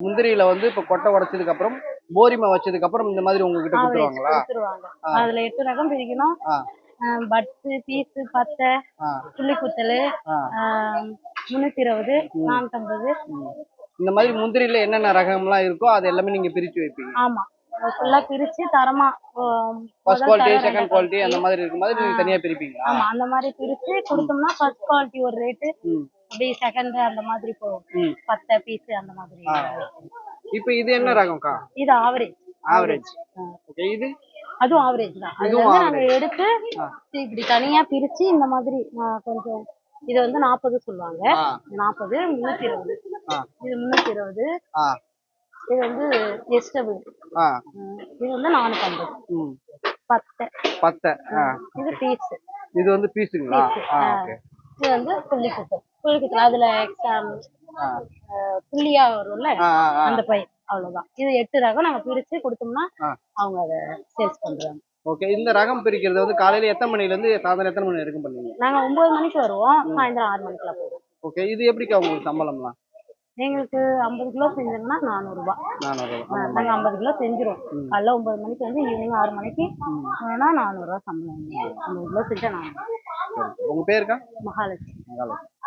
முந்திரியில வந்து இப்ப கொட்டை உடைச்சதுக்கு அப்புறம் போரிமா வச்சதுக்கு அப்புறம் இந்த மாதிரி உங்ககிட்ட கொடுத்துருவாங்களா. அதுல எட்டு ரகம் பிரிக்கணும். பட்ஸு பீஸு பத்தை புள்ளி குத்தல். முன்னூத்தி இருபது நானூத்தம்பது. இந்த மாதிரி முந்திரியில என்னென்ன ரகம்லாம் இருக்கோ அது எல்லாமே நீங்க பிரிச்சு வைப்பீங்க. ஆமா. ஃபுல்லா பிரிச்சு தரமா ஃபர்ஸ்ட் குவாலிட்டி செகண்ட் குவாலிட்டி அந்த மாதிரி இருக்கும் மாதிரி நீங்க தனியா பிரிப்பீங்களா? ஆமா அந்த மாதிரி பிரிச்சு கொடுத்தோம்னா ஃபர்ஸ்ட் குவாலிட்டி ஒரு ரேட்டு ம். அப்படியே செகண்ட் அந்த மாதிரி போகும். பத்தை பீஸ் அந்த மாதிரி. இப்போ இது என்ன ரகம்க்கா? இது ஆவரேஜ் ஆவரேஜ் ஓகே இது? அதுவும் ஆவரேஜ் தான். அது வந்து average. எடுத்து இப்படி தனியா பிரிச்சு இந்த மாதிரி கொஞ்சம் இது வந்து நாற்பது சொல்லுவாங்க. நாற்பது முன்னூத்தி இருபது. இது முன்னூத்தி இருபது. இது வந்து எஸ்டபிள் ஆ. இது வந்து நானூத்தம்பது. ம். பத்தை. பத்தை. இது பீஸ் இது வந்து பீஸுங்களா இது வந்து புள்ளி குத்தல் குத்தல் அதுல எக்ஸாம் புள்ளியா வரும்ல? அந்த பை அவ்வளவுதான். இது எட்டு ரகம் நாங்க பிரிச்சு கொடுத்தோம்னா. அவங்க அதை சேல்ஸ் பண்றாங்க. ஓகே இந்த ரகம் பிரிக்கிறது வந்து காலையில எத்தனை மணில இருந்து சாயந்தரம் எத்தனை மணி வரைக்கும் பண்ணுவீங்க? நாங்க ஒன்பது மணிக்கு வருவோம் சாயந்தரம் ஆறு மணிக்கெல்லாம் போயிடுவோம் ஓகே இது எப்படிக்கா உங்களுக்கு சம்பளம்லாம்? எங்களுக்கு ஐம்பது கிலோ செஞ்சோம்னா நானூறுபா. நானூறு நாங்க ஐம்பது கிலோ செஞ்சிருவோம். காலைல ஒன்பது மணிக்கு வந்து ஈவினிங் ஆறு மணிக்கு வேணா நானூறுரூவா சம்பளம். ஐம்பது கிலோ செஞ்சா நானூறு உங்க பேருக்கா? மகாலட்சுமி. மகாலட்சுமி.